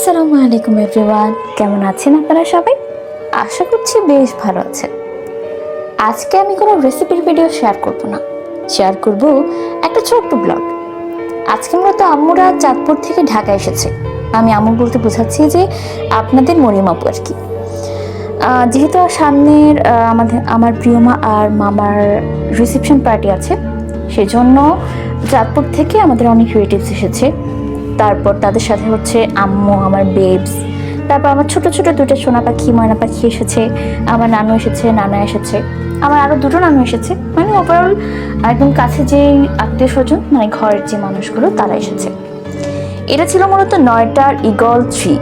আসসালামু আলাইকুম এভরিওয়ান। কেমন আছেন আপনারা সবাই? আশা করছি বেশ ভালো আছেন। আজকে আমি কোনো রেসিপির ভিডিও শেয়ার করব না। শেয়ার করব একটা ছোট্ট ব্লগ আজকে মূলত আম্মুরা চাঁদপুর থেকে ঢাকা এসেছে। আমি আম্মু বলতে বোঝাচ্ছি যে আপনাদের মরিমাপু আর কি। যেহেতু সামনের আমাদের, আমার প্রিয়মা আর মামার রিসেপশন পার্টি আছে, সেজন্য চাঁদপুর থেকে আমাদের অনেক রিলেটিভস এসেছে। তারপর তাদের সাথে হচ্ছে আম্মু, আমার বেবস তারপর আমার ছোট ছোট দুটো সোনা পাখি, ময়না পাখি এসেছে, আমার নানু এসেছে, নানা এসেছে, আমার আরও দুটো নানু এসেছে মানে ওভারঅল একদম কাছে যে আত্মীয় স্বজন মানে ঘরের যে মানুষগুলো, তারা এসেছে। এটা ছিল মূলত নয়টার eagle three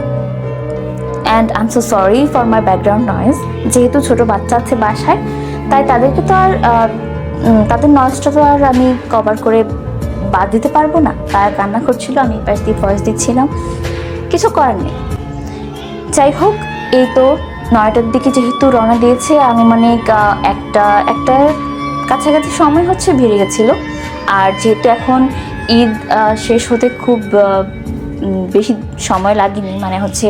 and I am so sorry for my background noise যেহেতু ছোট বাচ্চা আছে বাসায়, তাই তাদেরকে তো আর তাদের নয়েজটা তো আর আমি কভার করে বাদ দিতে পারব না। তারা কান্না করছিল, আমি পাশ দিয়ে ভয়েস দিচ্ছিলাম। কিছু করার নেই। যাই হোক, এই তো নয়টার দিকে যেহেতু রওনা দিয়েছে, আমি মানে একটা একটা কাছাকাছি সময় হচ্ছে, বেড়ে গেছিল। আর যেহেতু এখন ঈদ শেষ হতে খুব বেশি সময় লাগেনি মানে হচ্ছে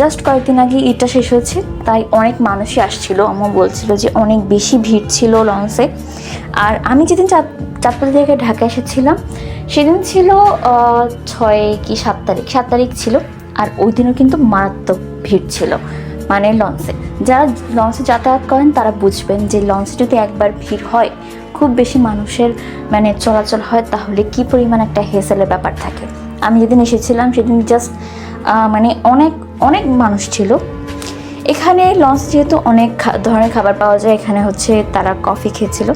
জাস্ট কয়েকদিন আগে ঈদটা শেষ হয়েছে, তাই অনেক মানুষই আসছিল। আমার বলছিল যে অনেক বেশি ভিড় ছিল লঞ্চে। আর আমি যেদিন চাঁদ চাঁদপুর থেকে ঢাকা এসেছিলাম, সেদিন ছিল ছয় কি সাত তারিখ সাত তারিখ ছিল, আর ওই দিনও কিন্তু মারাত্মক ভিড় ছিল মানে লঞ্চে। যারা লঞ্চে যাতায়াত করেন, তারা বুঝবেন যে লঞ্চে যদি একবার ভিড় হয়, খুব বেশি মানুষের মানে চলাচল হয়, তাহলে কি পরিমাণ একটা হেসেলের ব্যাপার থাকে। আমি যেদিন এসেছিলাম, সেদিন জাস্ট মানে অনেক অনেক মানুষ ছিল। এখানে লঞ্চ যেহেতু অনেক ধরনের খাবার পাওয়া যায়, এখানে হচ্ছে তারা কফি খেয়েছিল।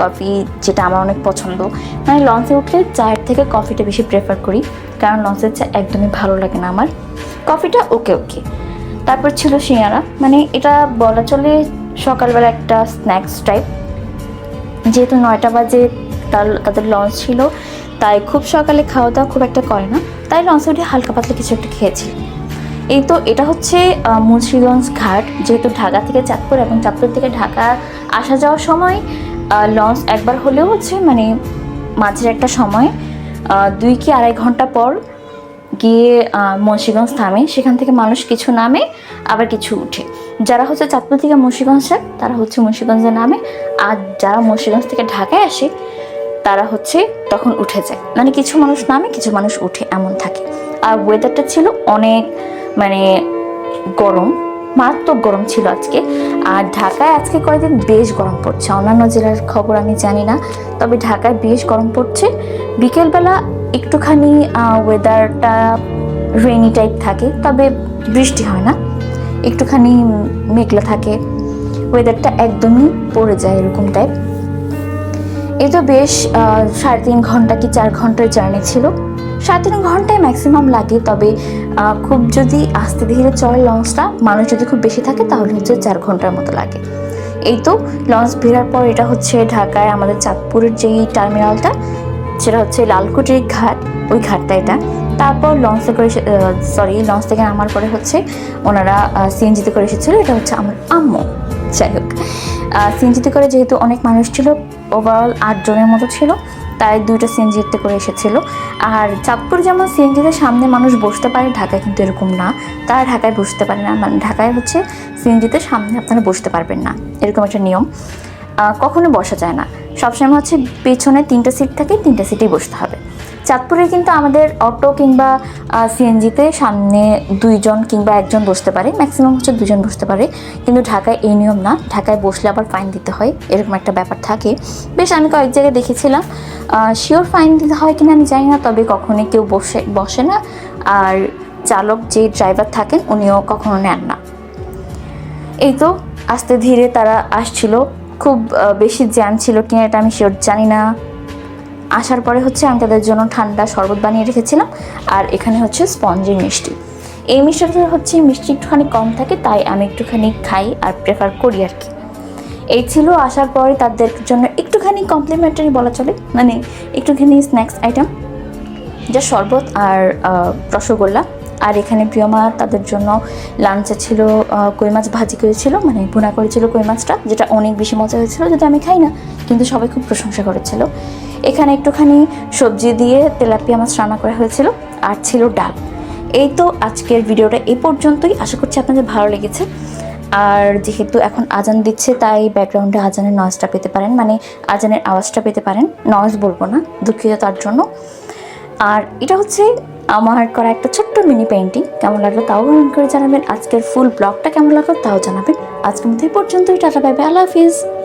কফি যেটা আমার অনেক পছন্দ। মানে লঞ্চে উঠলে চায়ের থেকে কফিটা বেশি প্রেফার করি, কারণ লঞ্চের চা একদমই ভালো লাগে না আমার। কফিটা ওকে ওকে তারপর ছিল সিঙ্গারা। মানে এটা বলা চলে সকালবেলা একটা স্ন্যাক্স টাইপ যেহেতু নয়টা বাজে তার তাদের লঞ্চ ছিল তাই খুব সকালে খাওয়া দাওয়া খুব একটা করে না। তাই লঞ্চে হালকা পাতলা কিছু একটা খেয়েছি। এই তো এটা হচ্ছে মুন্সিগঞ্জ ঘাট, যেহেতু ঢাকা থেকে চাঁদপুর এবং চাঁদপুর থেকে ঢাকা আসা যাওয়ার সময় লঞ্চ একবার হলেও হচ্ছে মানে মাঝের একটা সময় দুই কি আড়াই ঘণ্টা পর গিয়ে মুন্সিগঞ্জ থামে। সেখান থেকে মানুষ কিছু নামে, আবার কিছু উঠে। যারা হচ্ছে চাঁদপুর থেকে মুন্সিগঞ্জ তারা হচ্ছে মুন্সিগঞ্জে নামে। আর যারা মুন্সিগঞ্জ থেকে ঢাকায় আসে তারা হচ্ছে তখন উঠে যায়। মানে কিছু মানুষ নামে, কিছু মানুষ উঠে, এমন থাকে। আর ওয়েদারটা ছিল অনেক মানে গরম, মারাত্মক গরম ছিল আজকে। আর ঢাকায় আজকে কয়েকদিন বেশ গরম পড়ছে। অন্যান্য জেলার খবর আমি জানি না, তবে ঢাকায় বেশ গরম পড়ছে। বিকেলবেলা একটুখানি ওয়েদারটা রেনি টাইপ থাকে, তবে বৃষ্টি হয় না। একটুখানি মেঘলা থাকে। ওয়েদারটা একদমই পড়ে যায় এরকম টাইপ এই তো বেশ সাড়ে তিন ঘণ্টা কি চার ঘণ্টার জার্নি ছিল। সাড়ে তিন ঘন্টায় ম্যাক্সিমাম লাগে, তবে খুব যদি আস্তে ধীরে চলে লঞ্চটা মানুষ যদি খুব বেশি থাকে, তাহলে হচ্ছে চার ঘণ্টার মতো লাগে। এই তো লঞ্চ ফেরার পর এটা হচ্ছে ঢাকায় আমাদের চাঁদপুরের যেই টার্মিনালটা সেটা হচ্ছে লালকুটির ঘাট, ওই ঘাটটা এটা। তারপর লঞ্চে করে সরি লঞ্চ থেকে নামার পরে হচ্ছে ওনারা সিএনজিতে করে এসেছিল, এটা হচ্ছে আমার আম্মু। যাই হোক সিএনজিতে করে যেহেতু অনেক মানুষ ছিল ওভারঅল আটজনের মতো ছিল, তাই দুইটা সিএনজিতে করে এসেছিল। আর চাঁদপুর যেমন সিএনজিতে সামনে মানুষ বসতে পারে, ঢাকায় কিন্তু এরকম না। তারা ঢাকায় বসতে পারে না মানে ঢাকায় হচ্ছে সিএনজিতে সামনে আপনারা বসতে পারবেন না, এরকম একটা নিয়ম। কখনো বসা যায় না। সবসময় হচ্ছে পেছনে তিনটা সিট থাকে, তিনটা সিটেই বসতে হবে। চাঁদপুরে কিন্তু আমাদের অটো কিংবা সিএনজিতে সামনে দুইজন কিংবা একজন বসতে পারে ম্যাক্সিমাম হচ্ছে দুজন বসতে পারে। কিন্তু ঢাকায় এই নিয়ম না, ঢাকায় বসলে আবার ফাইন দিতে হয়, এরকম একটা ব্যাপার থাকে। বেশ, আমি কয়েক জায়গায় দেখেছিলাম শিওর ফাইন দিতে হয় কিনা আমি জানি না, তবে কখনোই কেউ বসে বসে না। আর চালক যে ড্রাইভার থাকেন, উনিও কখনো নেন না। এই তো, আস্তে ধীরে তারা আসছিল। খুব বেশি জ্যাম ছিল কিনা এটা আমি শিওর জানি না। আসার পরে হচ্ছে আমি তাদের জন্য ঠান্ডা শরবত বানিয়ে রেখেছিলাম, আর এখানে হচ্ছে স্পঞ্জের মিষ্টি। এই মিষ্টিটা হচ্ছে মিষ্টি একটুখানি কম থাকে, তাই আমি একটুখানি খাই আর প্রেফার করি আর কি। এই ছিল আসার পরে তাদের জন্য একটুখানি কমপ্লিমেন্টারি বলা চলে মানে একটুখানি স্ন্যাক্স আইটেম যা শরবত আর রসগোল্লা। আর এখানে প্রিয় প্রিয়মা তাদের জন্য লাঞ্চে ছিল কই মাছ ভাজি করেছিল মানে ভুনা করেছিল কই মাছটা, যেটা অনেক বেশি মজা হয়েছিল, যেটা আমি খাই না, কিন্তু সবাই খুব প্রশংসা করেছিল। এখানে একটুখানি সবজি দিয়ে তেলাপিয়া মাছ রান্না করা হয়েছিল, আর ছিল ডাল। এই তো আজকের ভিডিওটা এই পর্যন্তই, আশা করছি আপনাদের ভালো লেগেছে। আর যেহেতু এখন আজান দিচ্ছে, তাই ব্যাকগ্রাউন্ডে আজানের নয়েজটা পেতে পারেন মানে আজানের আওয়াজটা পেতে পারেন। নয়েজ বলব না, দুঃখিত তার জন্য। আর এটা হচ্ছে আমার করা একটা ছোট্ট মিনি পেন্টিং কেমন লাগল তাও কমেন্ট করে জানাবেন। আজকের ফুল ব্লগটা কেমন লাগল তাও জানাবেন। আজকের মধ্যে পর্যন্তই। টাটা বাই আল্লাহ হাফিজ।